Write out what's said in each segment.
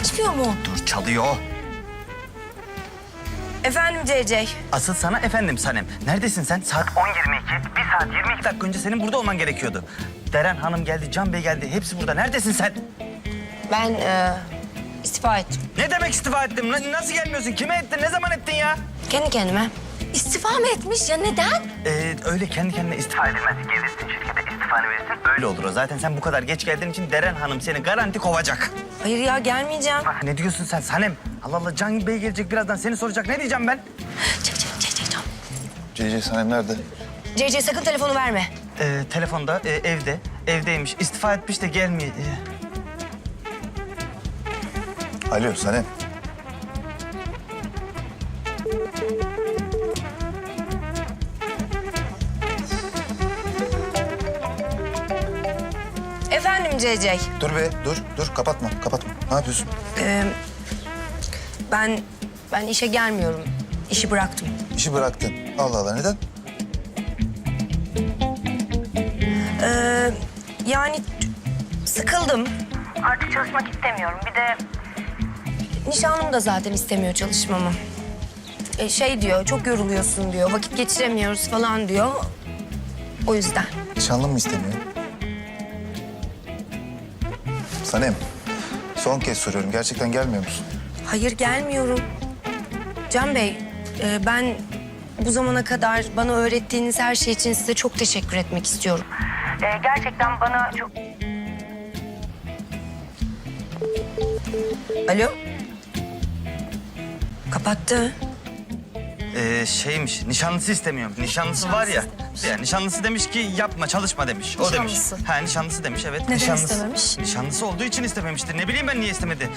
Açmıyor mu? Dur çalıyor. Efendim CC. Asıl sana efendim Sanem. Neredesin sen? Saat 10.22. Bir saat 22 dakika önce senin burada olman gerekiyordu. Deren Hanım geldi, Can Bey geldi. Hepsi burada. Neredesin sen? Ben e, istifa ettim. Ne demek istifa ettim? Na- Nasıl gelmiyorsun? Kime ettin? Ne zaman ettin ya? Kendi kendime. İstifa mı etmiş ya neden? Ee, öyle kendi kendine istifa edilmez. Gelirsin şirkete istifanı verirsin. Öyle olur o. Zaten sen bu kadar geç geldiğin için Deren Hanım seni garanti kovacak. Hayır ya gelmeyeceğim. Ne diyorsun sen Sanem? Allah Allah Can Bey gelecek birazdan seni soracak. Ne diyeceğim ben? Çek çek çek çek. çek. CC Sanem nerede? CC sakın telefonu verme. Ee, telefonda, e, evde. Evdeymiş. İstifa etmiş de gelmiyor. Ee, Alo Sanem. CC. Dur be dur dur kapatma kapatma. Ne yapıyorsun? e, ben ben işe gelmiyorum. İşi bıraktım. İşi bıraktın. Allah Allah neden? E, yani sıkıldım. Artık çalışmak istemiyorum. Bir de nişanlım da zaten istemiyor çalışmamı. E, şey diyor, çok yoruluyorsun diyor. Vakit geçiremiyoruz falan diyor. O yüzden. Nişanlın mı istemiyor? Sanem son kez soruyorum. Gerçekten gelmiyor musun? Hayır gelmiyorum. Can Bey, e, ben bu zamana kadar bana öğrettiğiniz her şey için size çok teşekkür etmek istiyorum. E, gerçekten bana çok... Alo? Kapattı. Ee, şeymiş, nişanlısı istemiyorum. Nişanlısı var ya. Ya nişanlısı demiş ki yapma, çalışma demiş. O demiş. Nişanlısı. Ha nişanlısı demiş evet. Neden nişanlısı. istememiş? Nişanlısı olduğu için istememiştir. Ne bileyim ben niye istemedi.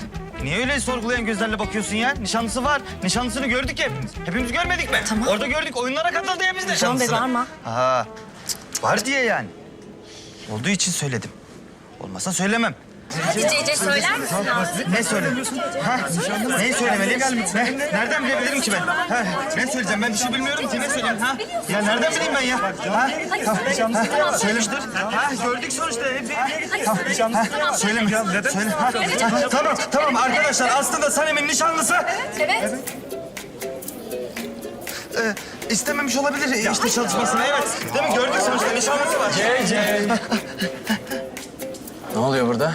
Niye öyle sorgulayan gözlerle bakıyorsun ya? Nişanlısı var. Nişanlısını gördük ya hepimiz. Hepimiz görmedik mi? Tamam. Orada gördük. Oyunlara katıldı ya biz de Bey, nişanlısını. bağırma. Ha. Var diye yani. Olduğu için söyledim. Olmasa söylemem. CC söyler misin? Ne söylemiyorsun? Ha? Neyi söylemeliyim? Ne? Nereden bilebilirim ki ben? Ha? Ne söyleyeceğim? Ben bir şey bilmiyorum ki. Ne söyleyeyim? Ha? Ya nereden bileyim ben ya? Ha? Ha? Söylemiştir. Ha? Gördük sonuçta. Hep, tamam. Ha? Söyleme. Söyle. Ha? Ha, Tamam, tamam arkadaşlar. Aslında Sanem'in nişanlısı... Evet. E, istememiş olabilir işte çalışmasını. Evet. Değil mi? Gördük sonuçta nişanlısı var. Ne oluyor burada?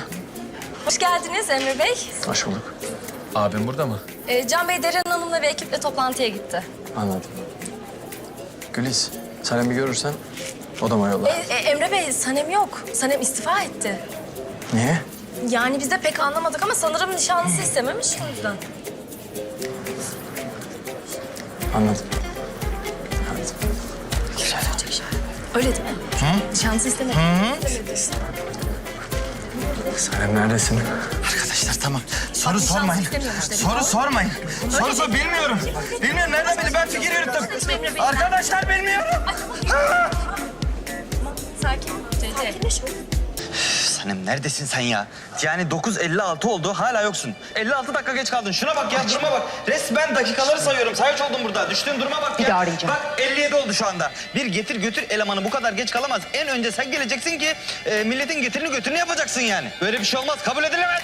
Hoş geldiniz Emre Bey. Hoş bulduk. Abim burada mı? Ee, Can Bey Deren Hanım'la ve ekiple toplantıya gitti. Anladım. Güliz, bir görürsen odama yolla. Ee, e, Emre Bey Sanem yok. Sanem istifa etti. Niye? Yani biz de pek anlamadık ama sanırım nişanlısı istememiş o yüzden. Anladım. Anladım. Öyle değil mi? Nişanlısı istemedi. Sanem neredesin? Arkadaşlar tamam. Soru sormayın. Soru sormayın. Soru sor bilmiyorum. Bilmiyorum nereden bileyim ben fikir yürüttüm. Arkadaşlar bilmiyorum. Sakin. Sakinleş. Sanem neredesin sen ya? Yani 9.56 oldu hala yoksun. 56 dakika geç kaldın. Şuna bak ya duruma bak. Resmen dakikaları sayıyorum. Sayış oldum burada. Düştüğün duruma bak ya. Bir daha arayacağım. Bak 57 oldu şu anda. Bir getir götür elemanı bu kadar geç kalamaz. En önce sen geleceksin ki e, milletin getirini götürünü yapacaksın yani. Böyle bir şey olmaz. Kabul edilemez.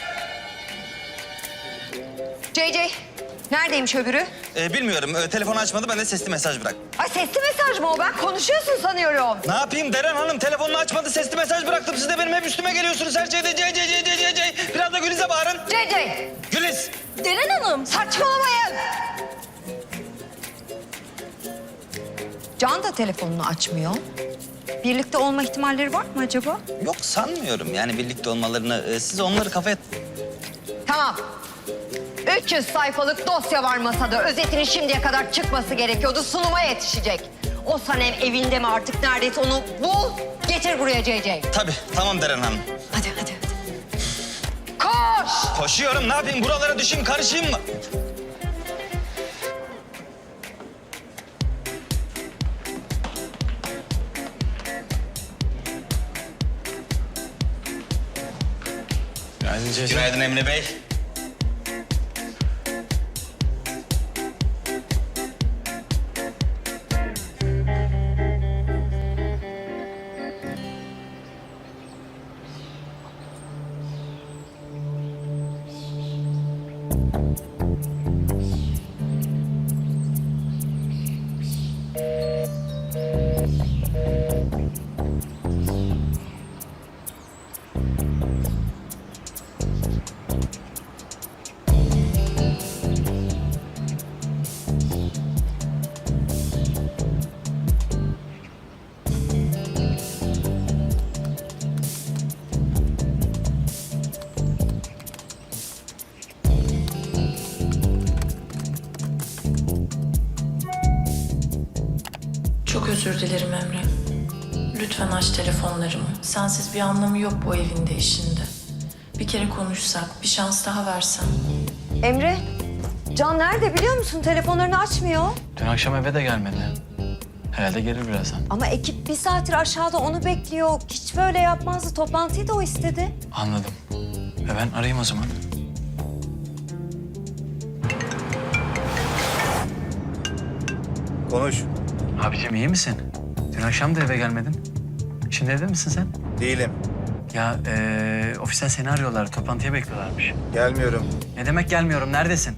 JJ, neredeymiş öbürü? E, bilmiyorum. E, telefonu açmadı. Ben de sesli mesaj bırak. Ay sesli mesaj mı o? Ben konuşuyorsun sanıyorum. Ne yapayım Deren Hanım telefonunu açmadı sesli mesaj bıraktım. Siz de benim hep üstüme geliyorsunuz her şeyde. C C C C C C. Biraz da Güliz'e bağırın. JJ, Güliz. Deren Hanım. saçmalamayın. Can da telefonunu açmıyor. Birlikte olma ihtimalleri var mı acaba? Yok sanmıyorum yani birlikte olmalarını. e, siz onları kafaya... Tamam. 300 sayfalık dosya var masada. Özetinin şimdiye kadar çıkması gerekiyordu. Sunuma yetişecek. O Sanem evinde mi artık neredeyse onu bul. Getir buraya JJ. Tabii tamam Deren Hanım. Hadi hadi hadi. Koş! Koşuyorum ne yapayım buralara düşeyim karışayım mı? Günaydın Emre Bey. Telefonlarımı. Sensiz bir anlamı yok bu evinde işinde. Bir kere konuşsak, bir şans daha versen. Emre, Can nerede biliyor musun? Telefonlarını açmıyor. Dün akşam eve de gelmedi. Herhalde gelir birazdan. Ama ekip bir saattir aşağıda onu bekliyor. Hiç böyle yapmazdı. Toplantıyı da o istedi. Anladım. Ve ben arayayım o zaman. Konuş. Abicim iyi misin? Dün akşam da eve gelmedin. Şimdi evde misin sen? Değilim. Ya eee ofisten seni arıyorlar. Toplantıya bekliyorlarmış. Gelmiyorum. Ne demek gelmiyorum? Neredesin?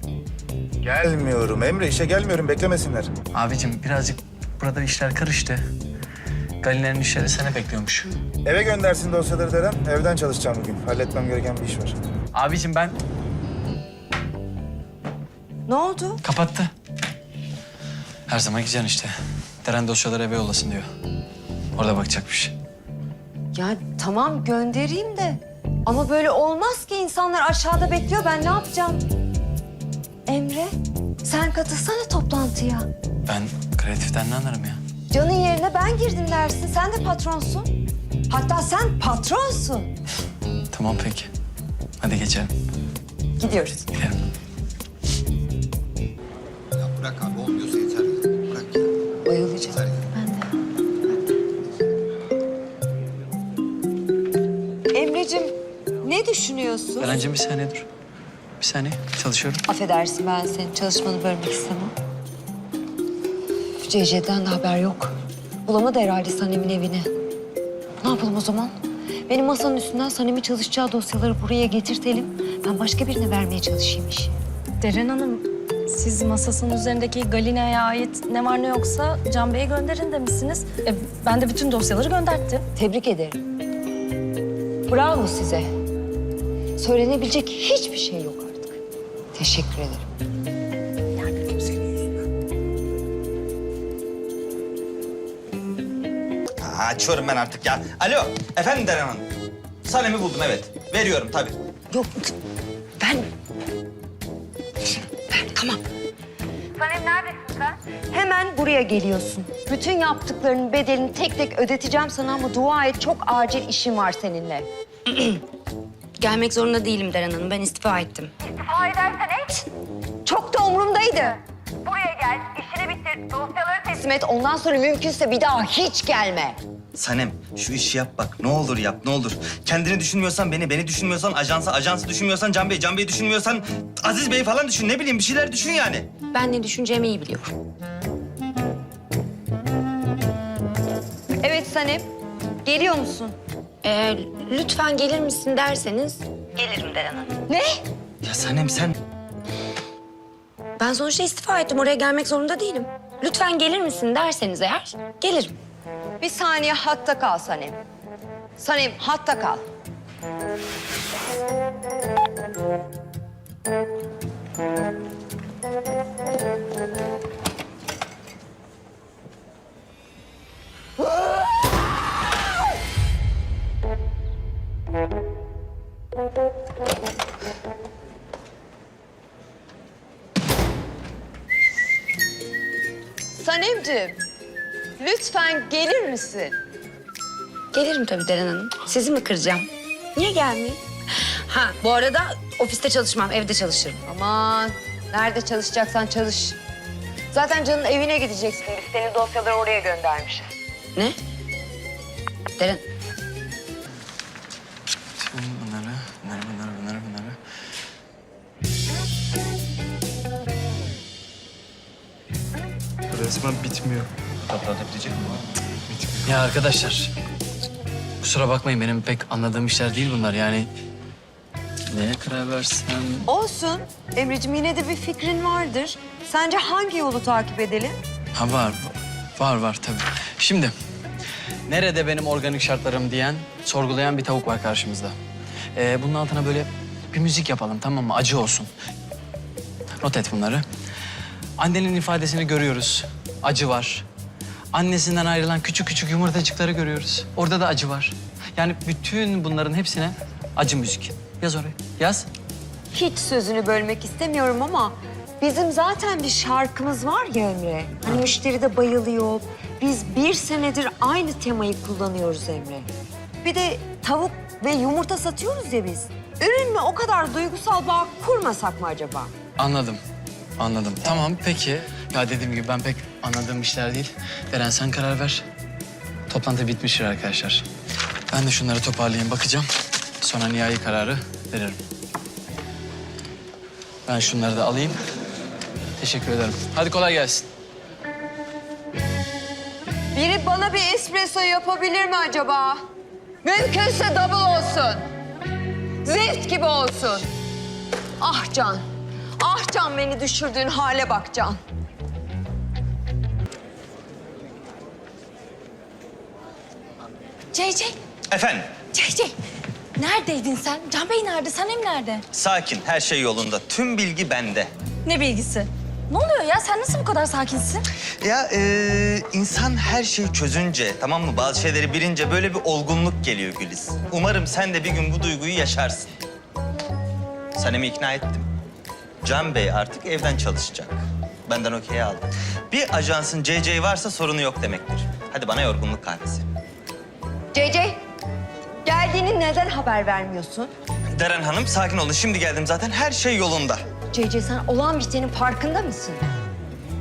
Gelmiyorum Emre. işe gelmiyorum. Beklemesinler. Abicim birazcık burada işler karıştı. Galilerin işleri seni bekliyormuş. Eve göndersin dosyaları Deren. Evden çalışacağım bugün. Halletmem gereken bir iş var. Abicim ben Ne oldu? kapattı. Her zaman gideceksin işte. Deren dosyaları eve yollasın diyor. Orada bakacakmış. Ya tamam göndereyim de. Ama böyle olmaz ki insanlar aşağıda bekliyor. Ben ne yapacağım? Emre, sen katılsana toplantıya. Ben kreatiften ne anlarım ya? Can'ın yerine ben girdim dersin. Sen de patronsun. Hatta sen patronsun. Tamam peki. Hadi geçelim. Gidiyoruz. Gidelim. Bırak abi olmuyorsa düşünüyorsun? Berencim bir saniye dur. Bir saniye çalışıyorum. Affedersin ben senin çalışmanı bölmek istemem. CC'den de haber yok. Bulamadı herhalde Sanem'in evini. Ne yapalım o zaman? Benim masanın üstünden Sanem'in çalışacağı dosyaları buraya getirtelim. Ben başka birine vermeye çalışayım işi. Deren Hanım, siz masasının üzerindeki Galina'ya ait ne var ne yoksa Can Bey'e gönderin demişsiniz. E, ben de bütün dosyaları gönderttim. Tebrik ederim. Bravo size. Söylenebilecek hiçbir şey yok artık. Teşekkür ederim. Ha, açıyorum ben artık ya. Alo, efendim Deren Hanım. Sanem'i buldum evet. Veriyorum tabii. Yok ben... Ben tamam. Hemen buraya geliyorsun. Bütün yaptıklarının bedelini tek tek ödeteceğim sana ama dua et çok acil işim var seninle. Gelmek zorunda değilim Deren Hanım. Ben istifa ettim. İstifa edersen et. Çok da umurumdaydı. Buraya gel, işini bitir, dosyaları teslim et. Ondan sonra mümkünse bir daha hiç gelme. Sanem şu işi yap bak. Ne olur yap ne olur. Kendini düşünmüyorsan beni, beni düşünmüyorsan ajansı, ajansı düşünmüyorsan Can Bey, Can Bey'i düşünmüyorsan Aziz Bey falan düşün. Ne bileyim bir şeyler düşün yani. Ben ne düşüneceğimi iyi biliyorum. Evet Sanem, geliyor musun? Ee, lütfen gelir misin derseniz... Gelirim Deren Hanım. Ne? Ya Sanem sen Ben sonuçta istifa ettim. Oraya gelmek zorunda değilim. Lütfen gelir misin derseniz eğer gelirim. Bir saniye hatta kal Sanem. Sanem hatta kal. Sanemciğim, lütfen gelir misin? Gelirim tabii Deren Hanım. Sizi mi kıracağım? Niye gelmeyeyim? Ha bu arada ofiste çalışmam, evde çalışırım. Aman, nerede çalışacaksan çalış. Zaten Can'ın evine gideceksin. Biz senin dosyaları oraya göndermişiz. Ne? Deren, Bunları, bunları, bunları, bunları, bunları. Resmen bitmiyor. Ya arkadaşlar, kusura bakmayın benim pek anladığım işler değil bunlar yani. Neye karar versem? Olsun. Emre'cim yine de bir fikrin vardır. Sence hangi yolu takip edelim? Ha var, var var tabii. Şimdi, nerede benim organik şartlarım diyen, sorgulayan bir tavuk var karşımızda. Ee, bunun altına böyle bir müzik yapalım tamam mı? Acı olsun. Not et bunları. Annenin ifadesini görüyoruz. Acı var. Annesinden ayrılan küçük küçük yumurtacıkları görüyoruz. Orada da acı var. Yani bütün bunların hepsine acı müzik. Yaz oraya. Yaz. Hiç sözünü bölmek istemiyorum ama bizim zaten bir şarkımız var ya Emre. Hani müşteri de bayılıyor. Biz bir senedir aynı temayı kullanıyoruz Emre. Bir de tavuk ve yumurta satıyoruz ya biz. Ürünle o kadar duygusal bağ kurmasak mı acaba? Anladım. Anladım. Tamam peki. Ya dediğim gibi ben pek anladığım işler değil. Deren sen karar ver. Toplantı bitmiştir arkadaşlar. Ben de şunları toparlayayım bakacağım. Sonra nihai kararı veririm. Ben şunları da alayım. Teşekkür ederim. Hadi kolay gelsin. Biri bana bir espresso yapabilir mi acaba? Mümkünse double olsun. Zift gibi olsun. Ah Can. Ah Can beni düşürdüğün hale bak Can. CC, Efendim, CC. Neredeydin sen? Can Bey nerede? Sanem nerede? sakin, her şey yolunda. Tüm bilgi bende. Ne bilgisi? Ne oluyor ya? Sen nasıl bu kadar sakinsin? Ya e, insan her şeyi çözünce, tamam mı? Bazı şeyleri bilince böyle bir olgunluk geliyor Güliz. Umarım sen de bir gün bu duyguyu yaşarsın. Sanem'i ikna ettim. Can Bey artık evden çalışacak. Benden okey aldı. Bir ajansın CC varsa sorunu yok demektir. Hadi bana yorgunluk kahvesi. CC, geldiğini neden haber vermiyorsun? Deren Hanım sakin olun. Şimdi geldim zaten. Her şey yolunda. CC sen olan bitenin farkında mısın?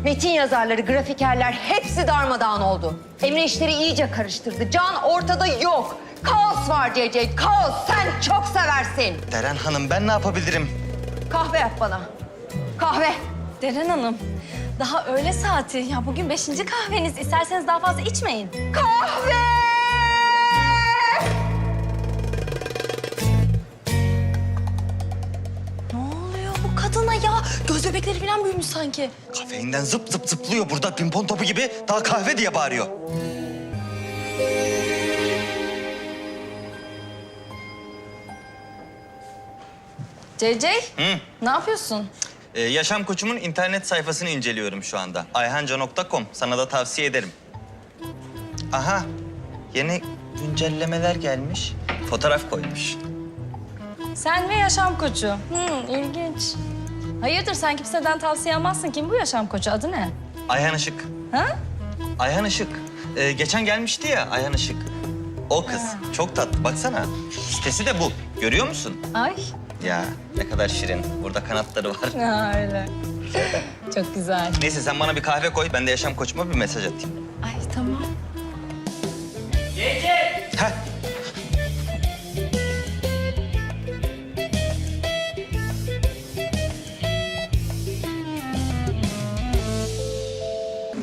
Metin yazarları, grafikerler hepsi darmadağın oldu. Emre işleri iyice karıştırdı. Can ortada yok. Kaos var CC, kaos. Sen çok seversin. Deren Hanım ben ne yapabilirim? Kahve yap bana. Kahve. Deren Hanım, daha öğle saati. Ya bugün beşinci kahveniz. İsterseniz daha fazla içmeyin. Kahve! Göz bebekleri falan büyümüş sanki. Kafeinden zıp zıp zıplıyor burada pimpon topu gibi. Daha kahve diye bağırıyor. CC, Hı. ne yapıyorsun? Ee, yaşam koçumun internet sayfasını inceliyorum şu anda. ayhanca.com. Sana da tavsiye ederim. Aha, yeni güncellemeler gelmiş. Fotoğraf koymuş. Sen ve yaşam koçu. Hmm, ilginç. Hayırdır sen kimseden tavsiye almazsın. Kim bu yaşam koçu? Adı ne? Ayhan Işık. Ha? Ayhan Işık. Ee, geçen gelmişti ya Ayhan Işık. O kız. Çok tatlı. Baksana. Sitesi de bu. Görüyor musun? Ay. Ya ne kadar şirin. Burada kanatları var. Ha, öyle. Çok güzel. Neyse sen bana bir kahve koy. Ben de yaşam koçuma bir mesaj atayım.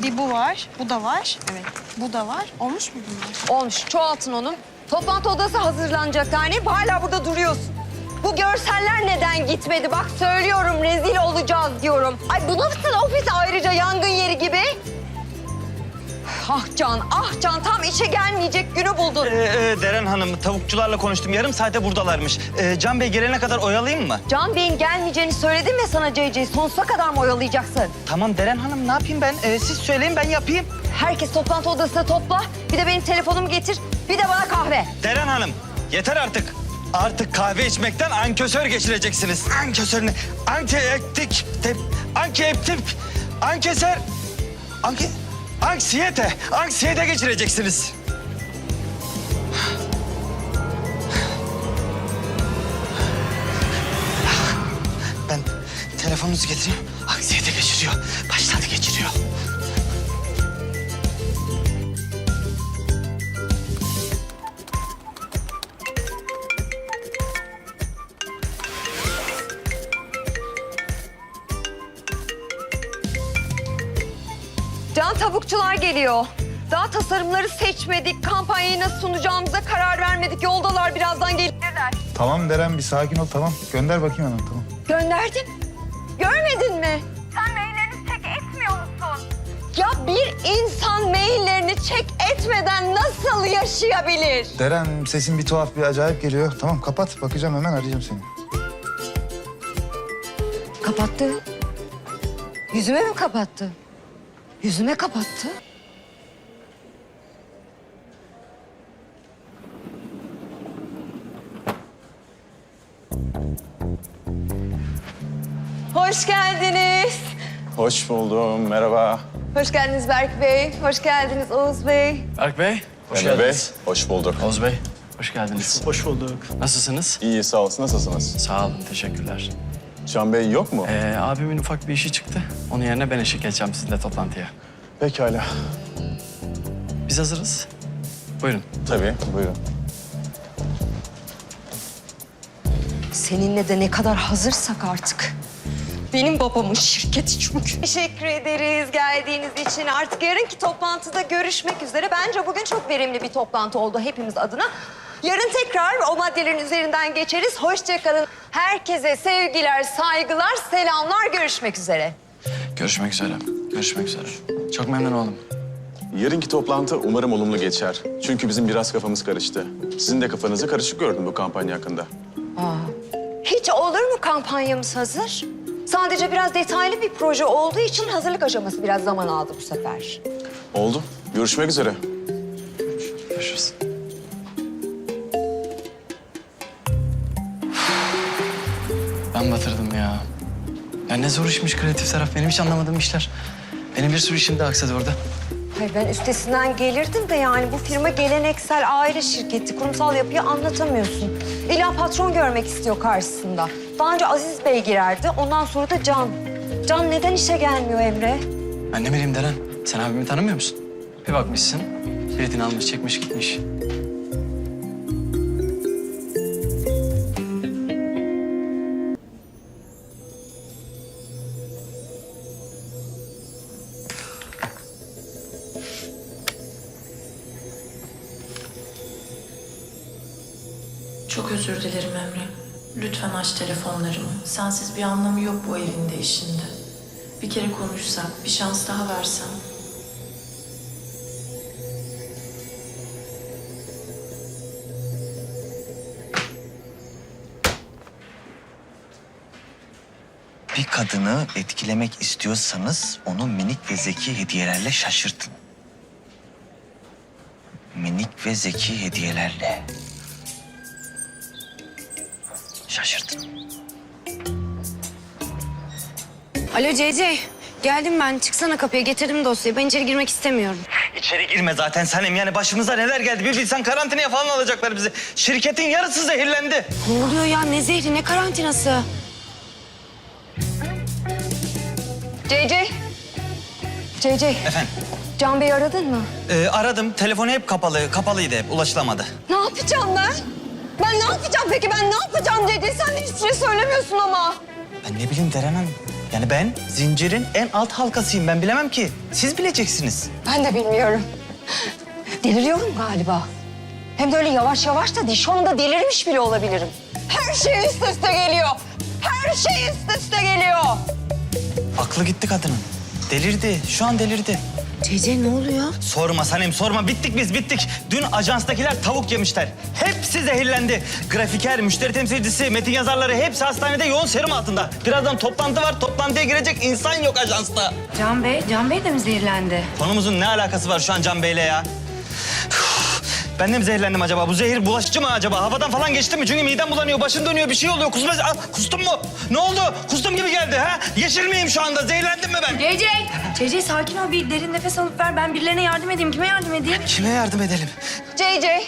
Bir bu var, bu da var. Evet. Bu da var. Olmuş mu bunlar? Olmuş. Çoğaltın onu. Toplantı odası hazırlanacak yani. Hala burada duruyorsun. Bu görseller neden gitmedi? Bak söylüyorum rezil olacağız diyorum. Ay bu nasıl ofis ayrıca yangın yeri gibi? Ah Can, ah Can tam işe gelmeyecek günü buldun. Ee, e, Deren Hanım, tavukçularla konuştum. Yarım saate buradalarmış. Ee, Can Bey gelene kadar oyalayayım mı? Can Bey'in gelmeyeceğini söyledim ya sana CC. Sonsuza kadar mı oyalayacaksın? Tamam Deren Hanım, ne yapayım ben? Ee, siz söyleyin, ben yapayım. Herkes toplantı odasına topla. Bir de benim telefonumu getir. Bir de bana kahve. Deren Hanım, yeter artık. Artık kahve içmekten ankesör geçireceksiniz. Ankesör ne? Ankeektik, tep, ankeeptik, ankeser, anke, anksiyete, anksiyete geçireceksiniz. Ben telefonunuzu getireyim. Anksiyete geçiriyor. Başladı geçiriyor. Tavukçular geliyor. Daha tasarımları seçmedik. Kampanyayı nasıl sunacağımıza karar vermedik. Yoldalar birazdan gelirler. Tamam Deren bir sakin ol tamam. Gönder bakayım hemen tamam. Gönderdim. Görmedin mi? Sen maillerini çek etmiyor musun? Ya bir insan maillerini çek etmeden nasıl yaşayabilir? Deren sesin bir tuhaf bir acayip geliyor. Tamam kapat bakacağım hemen arayacağım seni. Kapattı. Yüzüme mi kapattı? Yüzüme kapattı. Hoş geldiniz. Hoş buldum, merhaba. Hoş geldiniz Berk Bey. Hoş geldiniz Oğuz Bey. Berk Bey, hoş Emre Bey, geldiniz. hoş bulduk. Oğuz Bey, hoş geldiniz. Hoş bulduk. Nasılsınız? İyi, sağ olsun. Nasılsınız? Sağ olun, teşekkürler. Can Bey yok mu? Ee, abimin ufak bir işi çıktı. Onun yerine ben eşlik edeceğim sizinle toplantıya. Pekala. Biz hazırız. Buyurun. Tabii, buyurun. Seninle de ne kadar hazırsak artık. Benim babamın şirketi çünkü. Teşekkür ederiz geldiğiniz için. Artık yarınki toplantıda görüşmek üzere. Bence bugün çok verimli bir toplantı oldu hepimiz adına. Yarın tekrar o maddelerin üzerinden geçeriz. Hoşçakalın. Herkese sevgiler, saygılar, selamlar. Görüşmek üzere. Görüşmek üzere. Görüşmek üzere. Çok memnun oldum. Yarınki toplantı umarım olumlu geçer. Çünkü bizim biraz kafamız karıştı. Sizin de kafanızı karışık gördüm bu kampanya hakkında. Hiç olur mu kampanyamız hazır? Sadece biraz detaylı bir proje olduğu için hazırlık aşaması biraz zaman aldı bu sefer. Oldu. Görüşmek üzere. Görüşürüz. Ben batırdım ya. Ya ne zor işmiş kreatif taraf. Benim hiç anlamadığım işler. Benim bir sürü işim de aksadı orada. Hayır ben üstesinden gelirdim de yani bu firma geleneksel aile şirketi. Kurumsal yapıyı anlatamıyorsun. İlla patron görmek istiyor karşısında. Daha önce Aziz Bey girerdi. Ondan sonra da Can. Can neden işe gelmiyor Emre? Ben ne bileyim Deren. Sen abimi tanımıyor musun? Bir bakmışsın. Biletini almış, çekmiş, gitmiş. Dilerim Emre. Lütfen aç telefonlarımı. Sensiz bir anlamı yok bu evinde işinde. Bir kere konuşsak, bir şans daha versen. Bir kadını etkilemek istiyorsanız onu minik ve zeki hediyelerle şaşırtın. Minik ve zeki hediyelerle. Şaşırtın. Alo CC. Geldim ben. Çıksana kapıya. Getirdim dosyayı. Ben içeri girmek istemiyorum. İçeri girme zaten Sanem. Yani başımıza neler geldi bir bilsen karantinaya falan alacaklar bizi. Şirketin yarısı zehirlendi. Ne oluyor ya? Ne zehri, ne karantinası? CC. CC. Efendim? Can Bey'i aradın mı? Ee, aradım. Telefonu hep kapalı. Kapalıydı hep. Ulaşılamadı. Ne yapacağım ben? Ben ne yapacağım peki? Ben ne yapacağım dedi. Sen de hiçbir şey söylemiyorsun ama. Ben ne bileyim Deren Hanım. Yani ben zincirin en alt halkasıyım. Ben bilemem ki. Siz bileceksiniz. Ben de bilmiyorum. Deliriyorum galiba. Hem de öyle yavaş yavaş da değil. Şu anda delirmiş bile olabilirim. Her şey üst üste geliyor. Her şey üst üste geliyor. Aklı gitti kadının. Delirdi. Şu an delirdi. CC ne oluyor? Sorma Sanem sorma. Bittik biz bittik. Dün ajanstakiler tavuk yemişler. Hepsi zehirlendi. Grafiker, müşteri temsilcisi, metin yazarları hepsi hastanede yoğun serum altında. Birazdan toplantı var. Toplantıya girecek insan yok ajansta. Can Bey, Can Bey de mi zehirlendi? Konumuzun ne alakası var şu an Can Bey'le ya? Ben de mi zehirlendim acaba? Bu zehir bulaşıcı mı acaba? Havadan falan geçti mi? Çünkü midem bulanıyor, başım dönüyor, bir şey oluyor. Kusma... Aa, kustum mu? Ne oldu? Kustum gibi geldi ha? Yeşil miyim şu anda? Zehirlendim mi ben? CC! CC sakin ol. Bir derin nefes alıp ver. Ben birilerine yardım edeyim. Kime yardım edeyim? Kime yardım edelim? CC,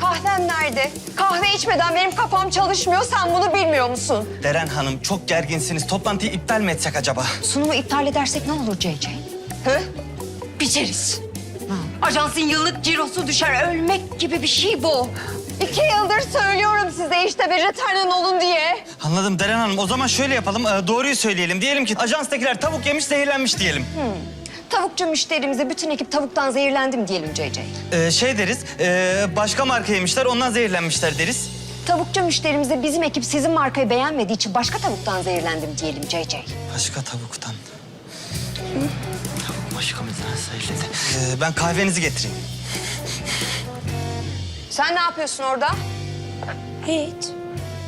kahvem nerede? Kahve içmeden benim kafam çalışmıyor. Sen bunu bilmiyor musun? Deren Hanım çok gerginsiniz. Toplantıyı iptal mi etsek acaba? Sunumu iptal edersek ne olur CC? Hı? Biçeriz. Ajansın yıllık cirosu düşer. Ölmek gibi bir şey bu. İki yıldır söylüyorum size işte vejetaryen olun diye. Anladım Deren Hanım. O zaman şöyle yapalım. ee, doğruyu söyleyelim. Diyelim ki ajanstakiler tavuk yemiş, zehirlenmiş diyelim. Tavukçu müşterimize bütün ekip tavuktan zehirlendim diyelim CC. Ee, şey deriz, ee, başka marka yemişler, ondan zehirlenmişler deriz. Tavukçu müşterimize bizim ekip sizin markayı beğenmediği için başka tavuktan zehirlendim diyelim CC. Başka tavuktan. Tavuk başka mı söyledi? Ee, ben kahvenizi getireyim. Sen ne yapıyorsun orada? Hiç.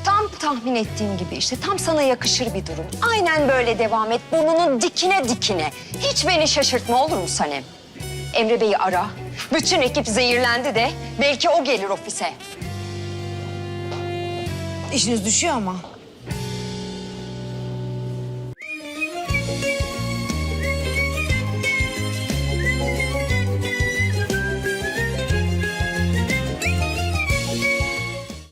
Tam tahmin ettiğim gibi işte tam sana yakışır bir durum. Aynen böyle devam et. Burnunun dikine dikine. Hiç beni şaşırtma olur mu Sanem? Emre Bey'i ara. Bütün ekip zehirlendi de belki o gelir ofise. İşiniz düşüyor ama.